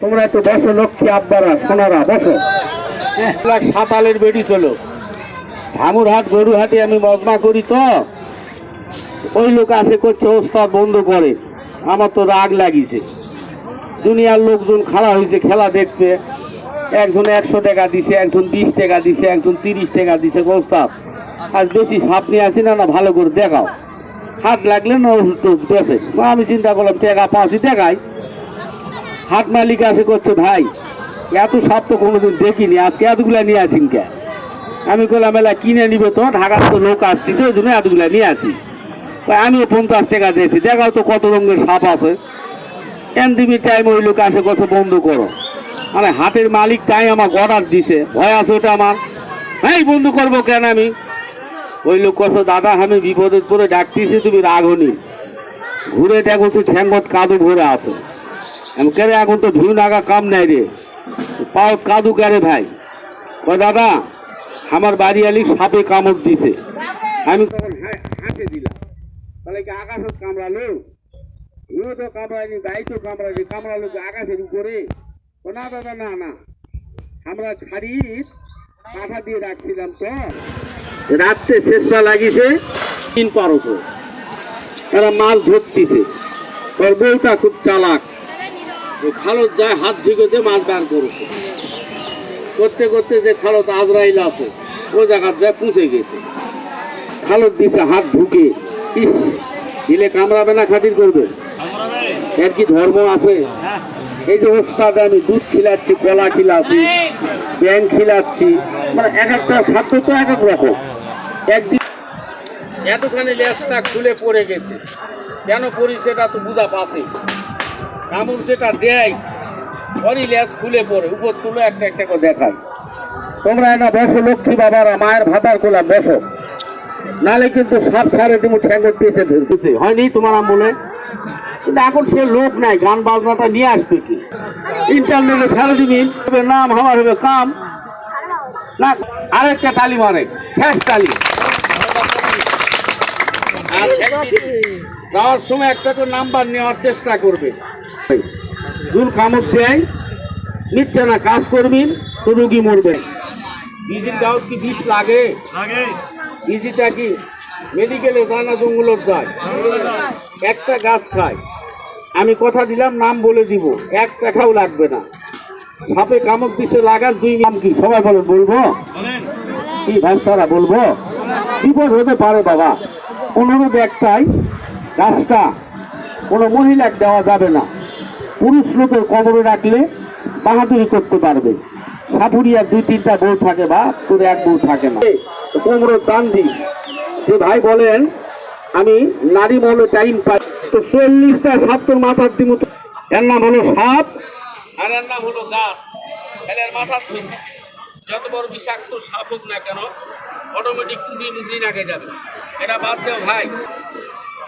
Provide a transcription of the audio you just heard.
তোমরা একটু বসো, লক্ষ্মী আব্বারা, সোনারা, বসো। সাতালের বেডি চলো। ধামুরহাট গরুহাটে আমি মজমা করি তো। ওই লোক আসে করছে, ওস্তাদ বন্ধ করে। আমার তো রাগ লাগিছে। দুনিয়ার লোকজন খাড়া হয়েছে, খেলা দেখতে। একজন একশো টাকা দিছে, একজন বিশ টাকা দিছে, একজন তিরিশ টাকা দিছে ওস্তাদ। আজ বেশি সাপ নিয়ে আসি না না ভালো করে দেখাও। হাত লাগলে না বেছে আমি চিন্তা করলাম, টাকা পাঁচই দেখাই। হাট মালিক আসে করছে, ভাই, এত সাপ তো কোনোদিন দেখিনি, আজকে এতগুলা নিয়ে আসিন কে? আমি বললাম এলা কিনে নিবে তো, ঢাকার তো লোক আসতেছে ওই জন্য এতগুলা নিয়ে আসি। আমিও পঞ্চাশ টাকা দিয়েছি, দেখাও তো কত রঙের সাপ আছে। এন এনদিমি টাইম ওই লোক আসে কথা বন্ধ করো। মানে হাটের মালিক চাই আমার অর্ডার দিছে, ভয় আছে ওটা আমার। হ্যাঁ বন্ধ করব কেন আমি? ওই লোক কছে দাদা, আমি বিপদে পরে ডাকতেছি, তুমি রাগনি ঘুরে দেখো তো ঠ্যাঙ্গত কাদু ভরে আছে। আমি কেন এখন তো ধুই নাগা কাম নাই রে পাও কাদু কেরে ভাই ও দাদা আমার বাড়ি আলি সাপে কামড় দিছে আমি তখন হা- দিলাম তাহলে কি আকাশত কামড়ালো ও তো কামড়ায়নি গাই তো কামড়ায়নি কামড়ালো তো আকাশের উপরে ও না দাদা না না আমরা ছাড়ি কাঁথা দিয়ে রাখছিলাম তো রাত্রে শেষটা লাগিছে তিন পারছ এরা মাছ ধরতিছে তোর বউটা খুব চালাক খালত যায়, হাত ঝুঁকে মাছ বার করেছে। করতে করতে যে খালত আজরাইল আছে, ও জায়গার যায় পুষে গেছে। খালত দিছে, হাত ঢুকে। ইস, দিলে কামড়াবে না, খাতির করবে? এর কি ধর্ম আছে? এই যে ওস্তাদ, আমি দুধ খিলাচ্ছি, কলা খিলাচ্ছি ব্যাং খিলাচ্ছি। মানে এক একটা খাদ্য তো এক এক রকম। একদিন এতখানি লেজটা খুলে পড়ে গেছে। কেন পড়ি সেটা তো বুঝা পাশে কামড় যেটা দেয় লেজ খুলে পড়ে উপর তুলে একটা একটা করে দেখায়। তোমরা এটা বসো লক্ষ্মী বাবারা মায়ের ভাতার কোলা বসো। নালে কিন্তু সাপ সারে তুমি ঠ্যাঙ্গর দিয়েছে ধরতেছে হয়নি তোমার আমলে কিন্তু এখন সে লোক নাই গান বাজনাটা নিয়ে আসবে কি? ইন্টারনেটে ছেড়ে দিবি হবে নাম আমার হবে কাম না আরেকটা তালি মারে ফ্যাস তালি। আর যাওয়ার সময় একটা করে নাম্বার নেওয়ার চেষ্টা করবে। দুল কামড় দেয় নিচ্ছে না কাজ করবিন তো রুগী মরবে। বিজির গাঁত কি বিষ লাগে? বিজিটা কি? মেডিকেলে যায় না জঙ্গলত যায়? একটা গাছ খায়। আমি কথা দিলাম নাম বলে দিব। এক টাকাও লাগবে না। সাপে কামক দিছে লাগার দুই নাম কি? সবাই বলে বলব? কি ভাইস্তারা বলব? বিপদ হতে পারে বাবা। অনুরোধ একটাই গাছটা কোনো মহিলা দেওয়া যাবে না। পুরুষ লোকের কবরে রাখলে বাহাদুরি করতে পারবে। সাপুরিয়ার দুই তিনটা বউ থাকে বা তোর এক বউ থাকে না। কোমরের দান দিই যে ভাই বলেন, আমি নারী মহলে টাইম পাই। তো চল্লিশটা সাপ মাথার দিম এর নাম হলো সাপ। আর এর নাম হলো গাছ। এর মাথার যত বড় বিষাক্ত সাপ হোক না কেন অটোমেটিক কুড়ি মুড়ি নাকে যাবে। এটা বাদ দেও ভাই।